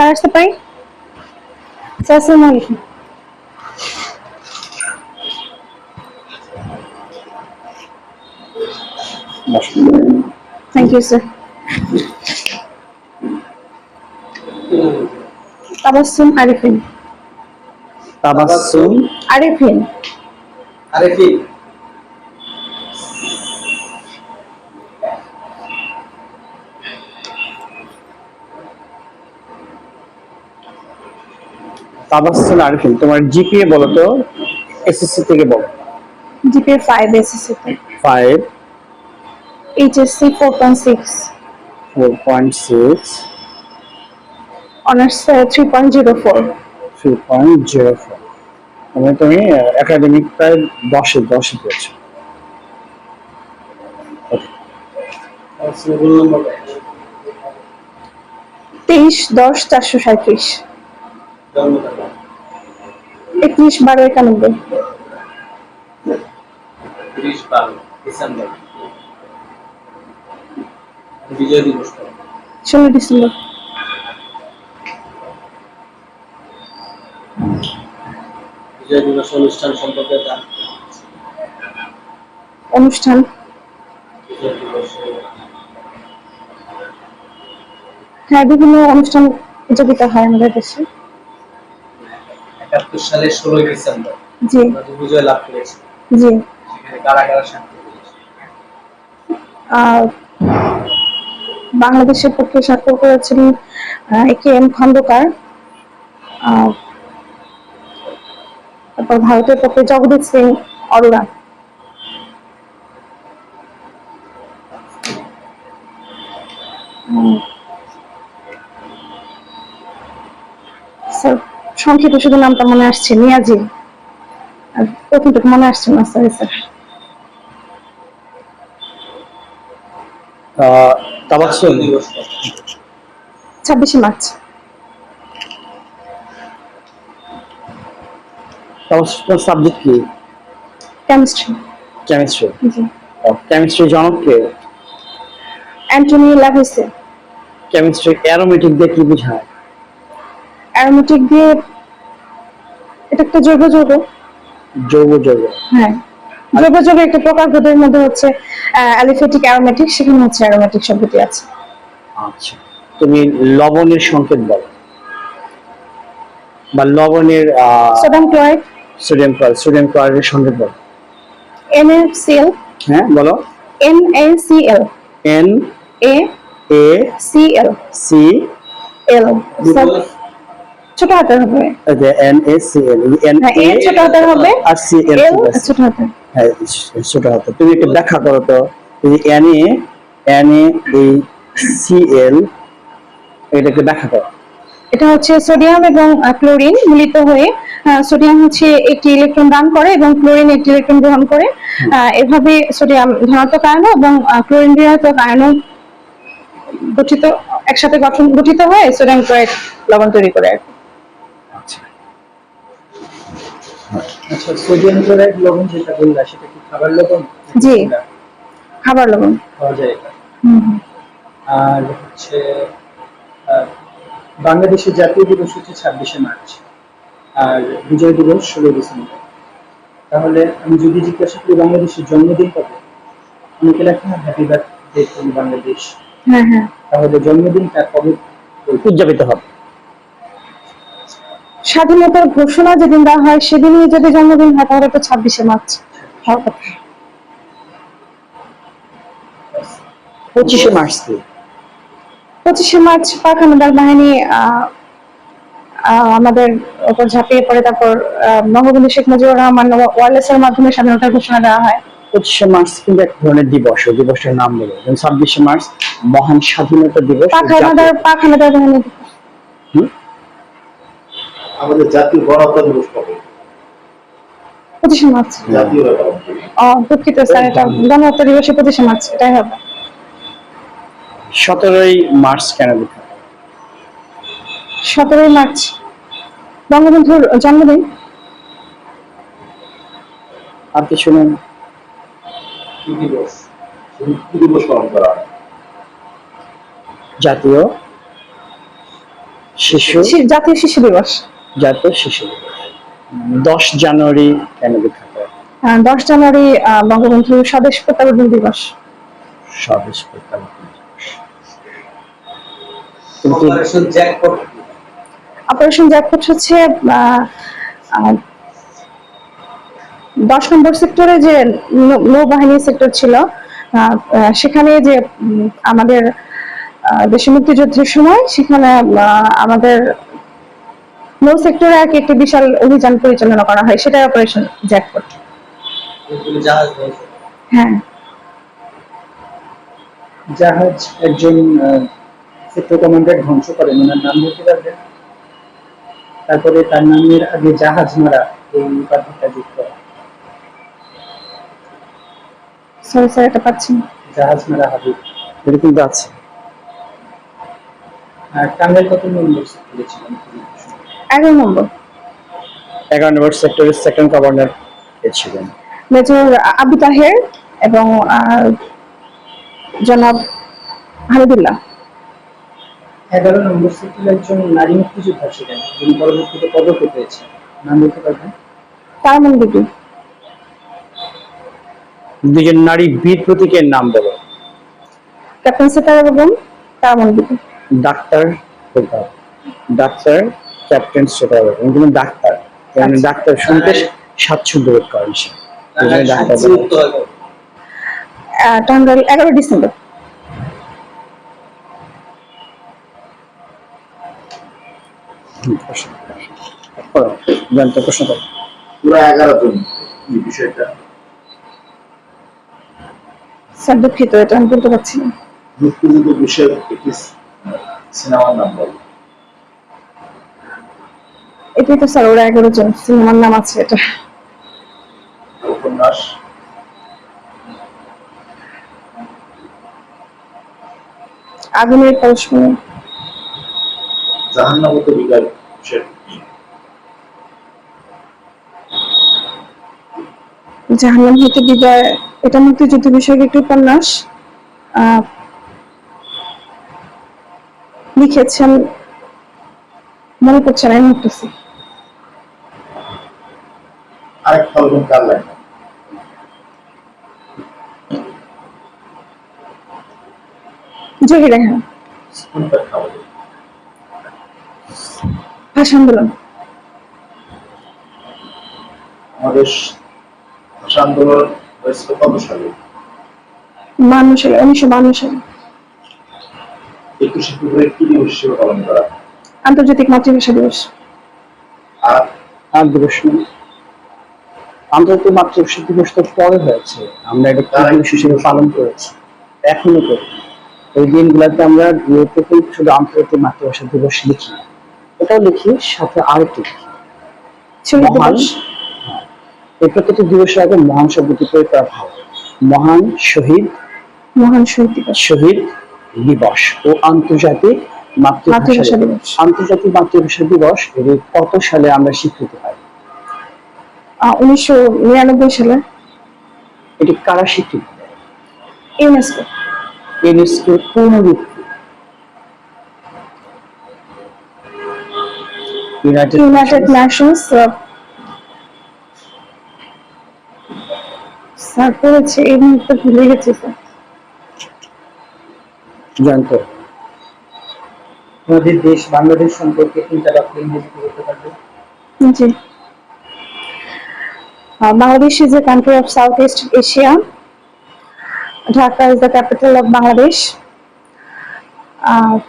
Sir আসতে পারি? আসসালামু আলাইকুম। Thank you sir Tabassum Arifin Tabassum Arifin Arefi Tabassum Arifin তোমার জিপিএ বলো তো এসএসসি থেকে বলো। জিপিএ ফাইভ এসএসসিতে five HSC four point six four point six honours three point zero four three point zero four মানে তুমি একাডেমিক প্রায় দশে দশে পেয়েছ। তেইশ দশ চারশো সাঁত্রিশ একত্রিশ বারো একানব্বই? ষোলো ডিসেম্বর। বিজয় দিবস অনুষ্ঠান সম্পর্কে অনুষ্ঠান। হ্যাঁ বিভিন্ন অনুষ্ঠান উদযাপিত হয় আমাদের দেশে। একাত্তর সালের ষোলোই ডিসেম্বর। জি। বিজয় লাভ করেছি। জি। সেখানে কারা কারা শান্তি করেছে বাংলাদেশের পক্ষে স্বাক্ষর করেছিলেন এ কে এম খন্দকার। তারপর ভারতের পক্ষে জগদীপ সিং অরোরা উম, সংক্ষেপে শুধু নামটা মনে আসছে নিয়াজি আর প্রথমটুকু মনে আসছে না সরি স্যার? ছাব্বিশে মার্চ। সাবজেক্ট কি? কেমিস্ট্রি কেমিস্ট্রি কেমিস্ট্রি জনক কে? অ্যান্টনি ল্যাভিসে কেমিস্ট্রি অ্যারোমেটিক দিয়ে কি বোঝায়? অ্যারোমেটিক দিয়ে এটা একটা জৈব যৌগ। যৌগ যৌগ। হ্যাঁ। জৈব যৌগের একটা প্রকার বোধের মধ্যে হচ্ছে অ্যালিফেটিক অ্যারোমেটিক সেখানে হচ্ছে অ্যারোমেটিক শব্দটি আছে। আচ্ছা। তুমি লবণের সংকেত বলো। বা লবণের sodium chloride. Sodium chloride sodium ক্লোরাইডের সংকেত বলো। NaCl হ্যাঁ বলো। NaCl N A A Cl C L ছোট হাতের হবে। N A C L N A ছোট হাতের হবে আর সি এল ছোট হাতের। হ্যাঁ ছোট হাতে তুমি একটু ব্যাখ্যা করো তো। এন এ এন এ এই সি এল এটাকে ব্যাখ্যা করো। এটা হচ্ছে সোডিয়াম এবং ক্লোরিন মিলিত হয়ে সোডিয়াম হচ্ছে একটি ইলেকট্রন দান করে এবং ক্লোরিন একটি ইলেকট্রন গ্রহণ করে। এভাবে সোডিয়াম ধনাত্মক আয়ন এবং ক্লোরিন ঋণাত্মক আয়ন গঠিত একসাথে গঠন গঠিত হয়ে সোডিয়াম ক্লোরাইড লবণ তৈরি করে আর কি। আচ্ছা আচ্ছা সোডিয়াম ক্লোরাইড লবণ যেটা বললা সেটা কি খাবার লবণ? জি। খাবার লবণ। পাওয়া যায় এটা। আর হচ্ছে বাংলাদেশের জাতীয় দিবস হচ্ছে ছাব্বিশে মার্চ আর বিজয় দিবস ষোলো ডিসেম্বর। তাহলে আমি যদি জিজ্ঞাসা করি বাংলাদেশের জন্মদিন কবে? অনেকে লেখা হ্যাপি বার্থডে টু বাংলাদেশ হ্যাঁ হ্যাঁ। তাহলে জন্মদিনটা কবে? উদযাপিত হবে। স্বাধীনতার ঘোষণা যেদিন দেওয়া হয় সেদিনই যদি জন্মদিন হয় তাহলে তো ছাব্বিশে মার্চ। হওয়ার কথা। পঁচিশে মার্চ পঁচিশে মার্চ পাক হানাদার বাহিনী আমাদের ওপর ঝাঁপিয়ে পড়ে। তারপর বঙ্গবন্ধু শেখ মুজিবুর রহমান ওয়ারলেসের মাধ্যমে স্বাধীনতার ঘোষণা দেওয়া হয়। পঁচিশে মার্চ কিন্তু এক ধরনের দিবস। ওই দিবসটার নাম বলো ছাব্বিশে মার্চ মহান স্বাধীনতা দিবস। পাক হানাদার পাক হানাদার বাহিনী? আমাদের জাতীয় গণহত্যা দিবস কবে? পঁচিশে মার্চ। জাতীয় ও দুঃখিত স্যার এটা গণহত্যা দিবসে পঁচিশে মার্চ এটাই হবে। সতেরোই মার্চ কেন বিখ্যাত সতেরোই মার্চ বঙ্গবন্ধুর জন্মদিন। আর কিছু নেই। কি দিবস? দিবস পালন করা হয়? জাতীয় শিশু জাতীয় শিশু দিবস। জাতীয় শিশু দশ জানুয়ারি কেন বিখ্যাত? আহ, দশ জানুয়ারি বঙ্গবন্ধু স্বদেশ প্রত্যাবর্তন দিবস। স্বদেশ প্রত্যাবর্তন অপারেশন জ্যাকপট হচ্ছে দশ নম্বর সেক্টরে যে নৌ- নৌবাহিনী সেক্টর ছিল সেখানে যে আমাদের আহ, দেশের মুক্তিযুদ্ধের সময় সেখানে আহ, আমাদের নৌ সেক্টরে আর কি একটি বিশাল অভিযান পরিচালনা করা হয় সেটাই অপারেশন জ্যাকপট জাহাজ হ্যাঁ। জাহাজ একজন সেক্টর কমান্ডার ধ্বংস করেন ওনার নাম বলতে পারবেন? তারপরে তার নামের আগে জাহাজ মারা এই উপাধিটা যুক্ত হয়। সরি স্যার এটা পাচ্ছি জাহাজ মারা হাবিব এটা কিন্তু আছে। আর টাঙ্গাইল কত নম্বর সেক্টরে ছিলেন? এগারো নম্বর। এগারো নম্বর সেক্টরের সেকেন্ড গভর্নর ছিলেন। মেজর আবু তাহের এবং জনাব হামিদুল্লাহ। এগারো নম্বর একজন নারী মুক্তিযোদ্ধা ছিলেন যিনি পরবর্তীতে পদক পেয়েছেন। নাম বলতে পারবেন? তারমন বিবি দুজন নারী বীর প্রতীকের নাম বলো। ক্যাপ্টেন সিতারা বেগম তারমন বিবি ডাক্তার বলতে হবে। ডাক্তার ক্যাপ্টেন সেটার কিন্তু ডাক্তার। কারণ আচ্ছা। ডাক্তার শুনতে স্বাচ্ছন্দ্য বোধ করেন সে। ডাক্তার টাঙ্গাইল এগারো ডিসেম্বর। প্রশ্ন করো। পুরো এগারো জন এই বিষয়টা। স্যার দুঃখিত এটা আমি বলতে পারছি না। মুক্তিযুদ্ধ বিষয়ক একটি সিনেমার নাম বল। এটাই তো স্যার ওরা এগারো জন সিনেমার নাম আছে এটা। উপন্যাস। আগুনের পরশমণি। জাহান্নামত বিকার জাহান্নাম হইতে বিদায় এটা মুক্তিযুদ্ধ বিষয়ক একটি উপন্যাস। আহ, লিখেছেন মনে পড়ছে না এই মুহূর্তে আরেক ফাল্গুন কার লাইন জহির রেহান ভাষা আন্দোলন। আমাদের ভাষা আন্দোলন হয়েছিল কত সালে? বান্ন সালে উনিশশো বান্ন সালে। একুশে ফেব্রুয়ারি কি দিবস হিসেবে পালন করা? আন্তর্জাতিক মাতৃভাষা দিবস। আর? আর দিবস নেই আন্তর্জাতিক মাতৃভাষা দিবস তো পরে হয়েছে। আমরা এটা কি দিবস হিসেবে পালন করেছি। এখনও করি। ওই দিনগুলোতে আমরা বিয়েতে শুধু আন্তর্জাতিক মাতৃভাষা দিবস লিখি এটাও লিখি সাথে আরেকটি লিখি। মহান দিবস এই প্রত্যেকটি দিবসের আগে মহান শব্দটি প্রয়োগ করা ভালো। মহান শহীদ মহান শহীদ দিবস। শহীদ দিবস ও আন্তর্জাতিক মাতৃভাষা দিবস। আন্তর্জাতিক মাতৃভাষা দিবস কত সালে আমরা স্বীকৃতি পাই? উনিশশো নিরানব্বই সালে। এটি কারা স্বীকৃতি ইউনেস্কো। ইউনেস্কোর পুনরুক্তি ইউনাইটেড নেশনস স্যার পড়েছে এই মুহূর্তে ভুলে গেছি স্যার জানতো আমাদের দেশ বাংলাদেশ সম্পর্কে তিনটা বাক্য ইংরেজিতে বলতে পারবে? জি। Bangladesh is a country of Southeast Asia. Dhaka is the capital of Bangladesh. Uh,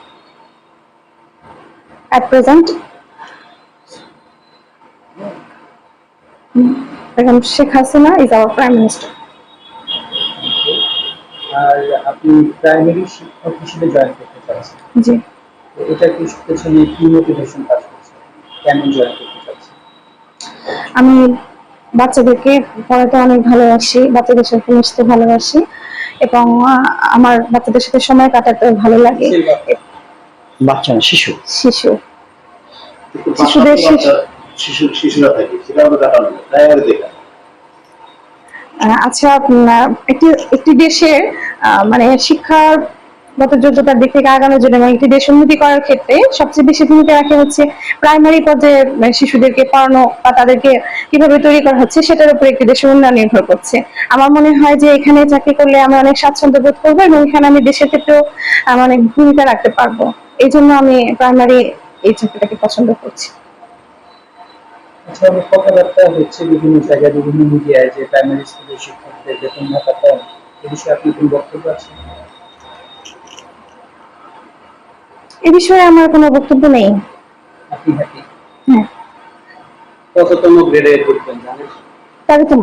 at present, Begum Sheikh Hasina is our Prime Minister. আর আপনি প্রাইমারি শিক্ষক হিসেবে জয়েন করতে চাচ্ছেন জি তো কি পেছনে কি মোটিভেশন কাজ করছে কেন জয়েন করতে চাচ্ছেন আমি বাচ্চাদেরকে পড়াতে অনেক ভালোবাসি বাচ্চাদের সাথে মিশতে ভালোবাসি এবং আমার বাচ্চাদের সাথে সময় কাটাতে ভালো লাগে। বাচ্চা না শিশু? শিশু। শিশুদের শিশু শিশুরা থাকে সেটা আমরা কাটানো যায় প্রাইমারি দেখা। আচ্ছা একটি একটি দেশে আহ, মানে শিক্ষার গত যোগ্যতার দিক থেকে আগানোর জন্য এবং একটি দেশ উন্নতি করার ক্ষেত্রে সবচেয়ে বেশি ভূমিকা রাখে হচ্ছে প্রাইমারি পর্যায়ে আহ, শিশুদেরকে পড়ানো বা তাদেরকে কীভাবে তৈরি করা হচ্ছে সেটার উপর একটি দেশের উন্নয়ন নির্ভর করছে। আমার মনে হয় যে এখানে চাকরি করলে আমি অনেক স্বাচ্ছন্দ্য বোধ করব এবং এখানে আমি দেশের ক্ষেত্রেও অনেক ভূমিকা রাখতে পারব। এই জন্য আমি প্রাইমারি এই চাকরিটাকে পছন্দ করছি। আচ্ছা অনেক কথাবার্তা হচ্ছে বিভিন্ন জায়গায় বিভিন্ন মিডিয়ায় যে প্রাইমারি স্কুলের শিক্ষকদের বেতন ভাতা কম এ বিষয়ে আপনি কোনো বক্তব্য আছে? এ বিষয়ে আমার কোনো বক্তব্য নেই। আপনি হ্যাপি হ্যাঁ। কততম গ্রেডে পড়তেন জানেন? তবে তো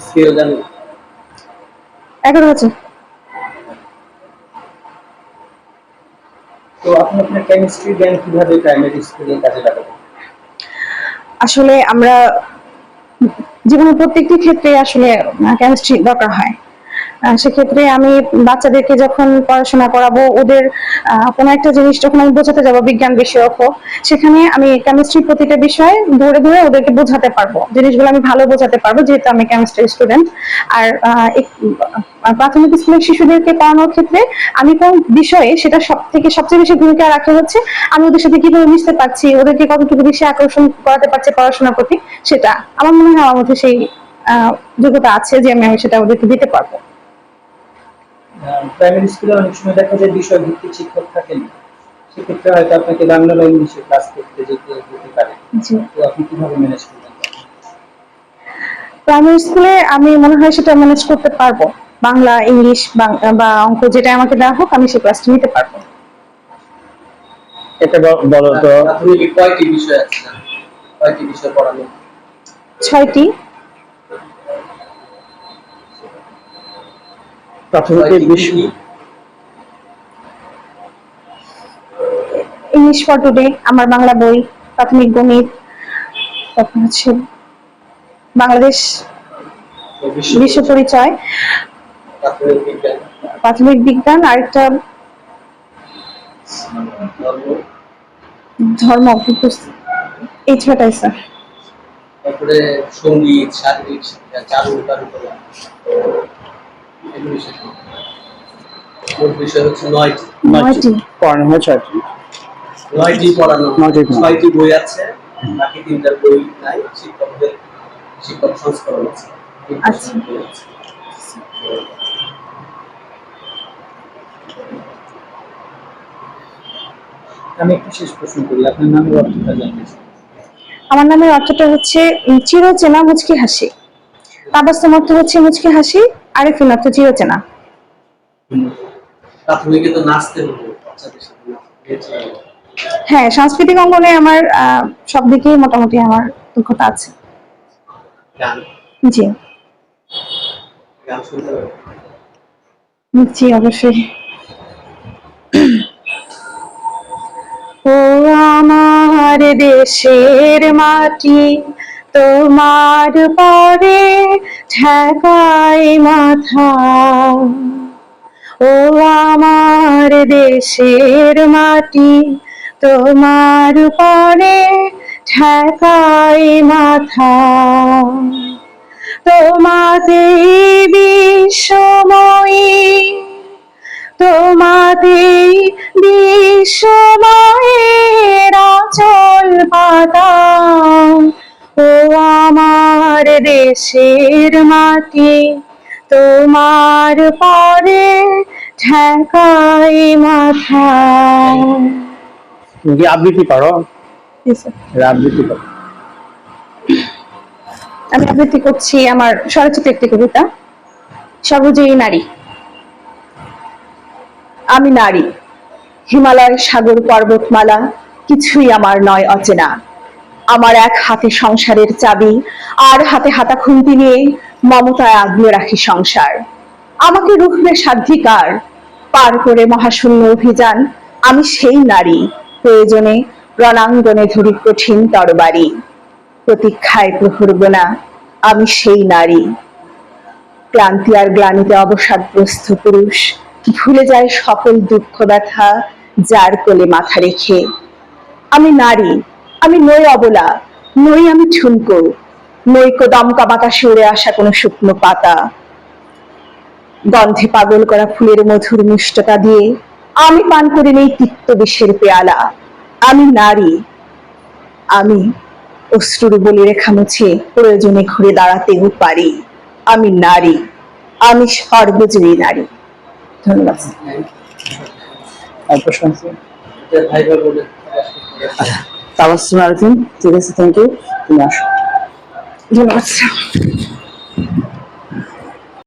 স্কেল জানেন? এগারো বছর। তো আপনি আপনার কেমিস্ট্রি জ্ঞান কীভাবে প্রাইমারি স্কুলে কাজে লাগাবেন? আসলে আমরা জীবনের প্রত্যেকটি ক্ষেত্রে আসলে কেমিস্ট্রি দরকার হয়। সেক্ষেত্রে আমি বাচ্চাদেরকে যখন পড়াশোনা করাবো ওদের কোনো একটা জিনিস যখন আমি বোঝাতে যাব বিজ্ঞান বিষয়ক হোক, সেখানে আমি কেমিস্ট্রি প্রতিটা বিষয় ধরে ধরে ওদেরকে বোঝাতে পারব। জিনিসগুলো আমি ভালো বোঝাতে পারব যেহেতু আমি কেমিস্ট্রি স্টুডেন্ট আর প্রাথমিক স্কুলের শিশুদেরকে পড়ানোর ক্ষেত্রে আমি কোন বিষয়ে সেটা সব থেকে সবচেয়ে বেশি ভূমিকা রাখা হচ্ছে আমি ওদের সাথে কীভাবে মিশতে পারছি ওদেরকে কতটুকু বেশি আকর্ষণ করাতে পারছি পড়াশোনার প্রতি সেটা আমার মনে হয় আমার মধ্যে সেই আহ, যোগ্যতা আছে যে আমি সেটা ওদেরকে দিতে পারব। প্রাইমারি স্কুলে অনেক সময় দেখা যায় বিষয় ভিত্তিক শিক্ষক থাকেন। সেক্ষেত্রে হয়তো আপনাকে বাংলা বা ইংলিশে ক্লাস করতে যেতে হতে পারে। তো আপনি কীভাবে ম্যানেজ করবেন? প্রাইমারি স্কুলে আমি মনে হয় সেটা ম্যানেজ করতে পারব। বাংলা ইংলিশ বাং- বা অঙ্ক যেটা আমাকে দেওয়া হোক আমি সেই ক্লাসটা নিতে পারব। এটা বলো তো। প্রাথমিকে কয়টি বিষয় আছে কয়টি বিষয় পড়ানো ছয়টি। প্রাথমিক বিশ্ব ইংলিশ ফর টুডে আমার বাংলা বই প্রাথমিক গণিত তারপর হচ্ছে বাংলাদেশ বিশ্ব পরিচয় প্রাথমিক বিজ্ঞান। আরেকটা ধর্ম। এই ছটাই স্যার তারপরে সংগীত শারীরিক শিক্ষা চারু কারুকলা। মোট বিষয় হচ্ছে নয়টি। নয়টি। পড়ানো হয় ছয়টি। নয়টি পড়ানো ছয়টি বই আছে বাকি তিনটার বই নাই। শিক্ষকদের শিক্ষক সংস্করণ আছে। আচ্ছা। আমি একটু শেষ প্রশ্ন করি। আপনার নামের অর্থটা জানতে আমার নামের অর্থটা হচ্ছে উম, চিরচেনা মুচকি হাসি। তাবাস্তম অর্থ হচ্ছে মুচকি হাসি। আরেফিন অর্থ চিরচেনা প্রাথমিকে তো নাচতে নাচতে হলো। হ্যাঁ সাংস্কৃতিক অঙ্গনে আমার সব দিকেই মোটামুটি আমার দক্ষতা আছে। জি। জি অবশ্যই। ও আমার দেশের মাটি তোমার পরে ঠেকাই মাথা। ও আমার দেশের মাটি, তোমার পরে ঠেকাই মাথা। তোমাতে বিশ্বময়ী, তোমাতে বিশ্বময়ের আচল পাতা। আমার দেশের মাটি তোমার পরে ঠেকাই মাথা কি আবৃত্তি পারো? আবৃত্তি করো। আমি আবৃত্তি করছি আমার স্বরচিত একটি কবিতা সবুজেই নারী। আমি নারী হিমালয় সাগর পর্বতমালা কিছুই আমার নয় অচেনা। আমার এক হাতে সংসারের চাবি, আর হাতে হাতা খুন্তি নিয়ে মমতায় আগলে রাখি সংসার। আমাকে রুখবে সাধিকার পার করে মহাশূন্য অভিযান। আমি সেই নারী, প্রয়োজনে রণাঙ্গনে ধরি কঠিন তরবারি। প্রতীক্ষায় প্রহর না আমি সেই নারী। ক্লান্তি আর গ্লানিতে অবসাদগ্রস্ত পুরুষ ভুলে যায় সকল দুঃখ ব্যথা যার কোলে মাথা রেখে। আমি নারী আমি নই অবলা নই আমি ঠুনকো নৈক দমকা বাতাসে উড়ে আসা কোনো শুকনো পাতা। গন্ধে পাগল করা ফুলের মধুর মিষ্টতা দিয়ে আমি পান করে নেই তিক্ত বিষের পেয়ালা। আমি নারী আমি অশ্রুর বলি রেখা মুছে প্রয়োজনে ঘুরে দাঁড়াতেও পারি। আমি নারী আমি সর্বজয়ী নারী। ধন্যবাদ। ভাই বলে তাবাসসুম আরফিন ঠিক আছে থ্যাংক ইউ তুমি আসো ধন্যবাদ স্যার